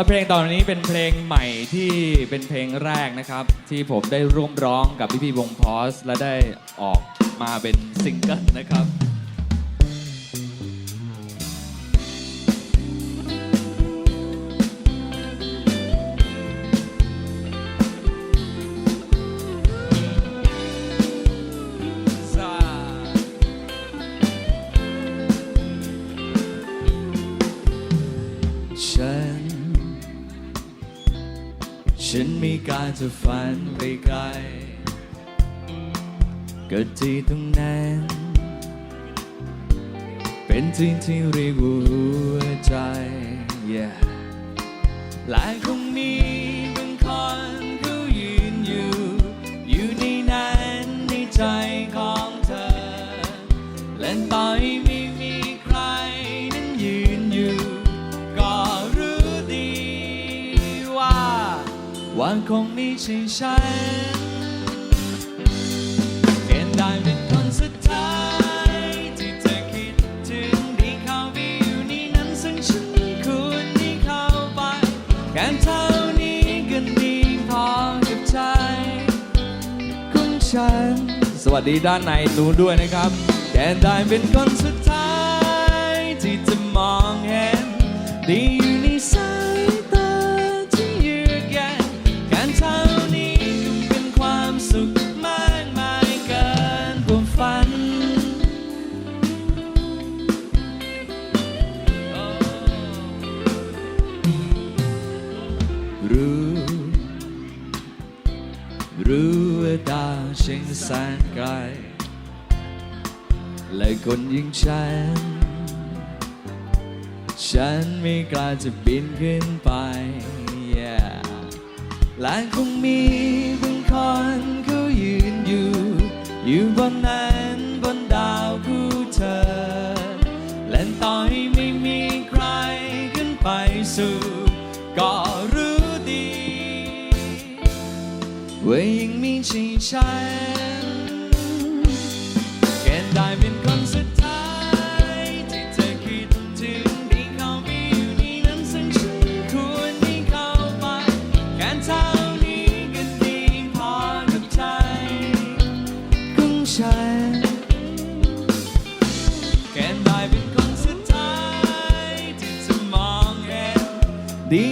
และเพลงตอนนี้เป็นเพลงใหม่ที่เป็นเพลงแรกนะครับ ที่ผมได้ร่วมร้องกับพี่พี่วงพอส และได้ออกมาเป็นซิงเกิลนะครับฉัน ฉันมีการจะฝันไปไกลเก็ที่ตรงนั้นเป็นที่ที่เรียกว่าหัวใจ yeah. และคงมีบางคนเขายืนอยู่ อยู่ในนั้นในใจของเธอ และต่อใว่าคงไม่ใช่ฉันเพียงได้เป็นคนสุดท้ายที่เธอคิดถึงที่เขาไปอยู่ในนั้นซึ่งฉันควรที่เข้าไปแค่เท่านี้ก็ดีพอกับใจของฉัน สวัสดีด้านในตูนด้วยนะครับแค่ได้เป็นคนสุดท้ายที่จะมองเห็นดี รู้รู้ว่าดาวชิงแสนไกลและคนยิ่งฉัน ฉันไม่กล้าจะบินขึ้นไป yeah และคงมีบางคนเขายืนอยู่ อยู่บนนั้น ฉันแค่ได้เป็นคนสุดท้ายที่เธอคิดถึงที่เขาไปอยู่ในนั้นซึ่งฉันควรที่เข้าไปแค่เท่านี้ก็ดีพอกับใจของฉันแค่ได้เป็นคนสุดท้ายที่จะมองเห็นดี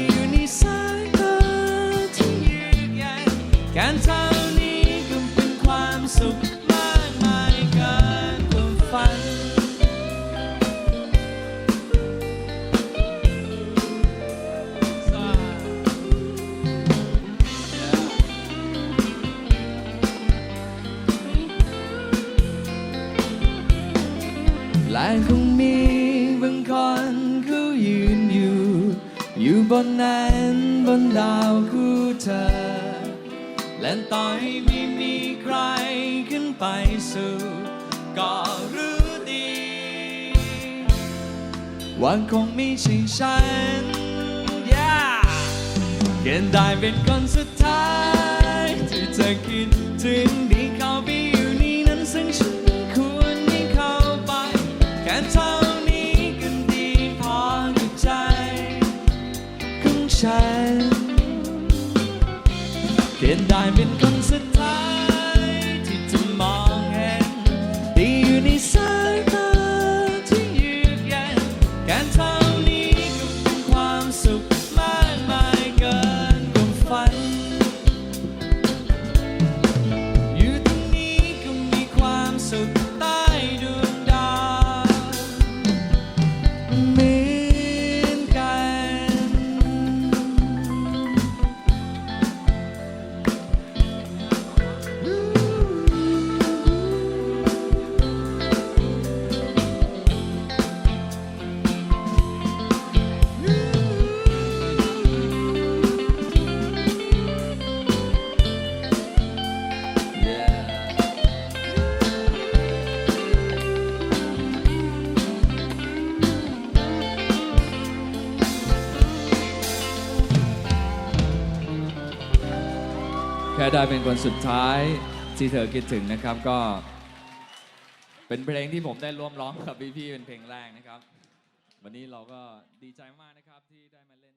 และคงมีบางคนเขายืนอยู่ อยู่บนนั้นบนดาวคู่เธอ และต่อให้ไม่มีใครขึ้นไปสู่ก็รู้ดี ว่าคงไม่ใช่ฉัน yeah! เพียงได้เป็นคนสุดท้ายที่เธอคิด เพียนได้เป็นคนสุดท้าย ค่ได้เป็นคนสุดท้ายที่เธอคิดถึงนะครับก็ เป็นเพลงที่ผมได้ร่วมร้องกับพี่ๆเป็นเพลงแรกนะครับ วันนี้เราก็ดีใจมากนะครับที่ได้มาเล่น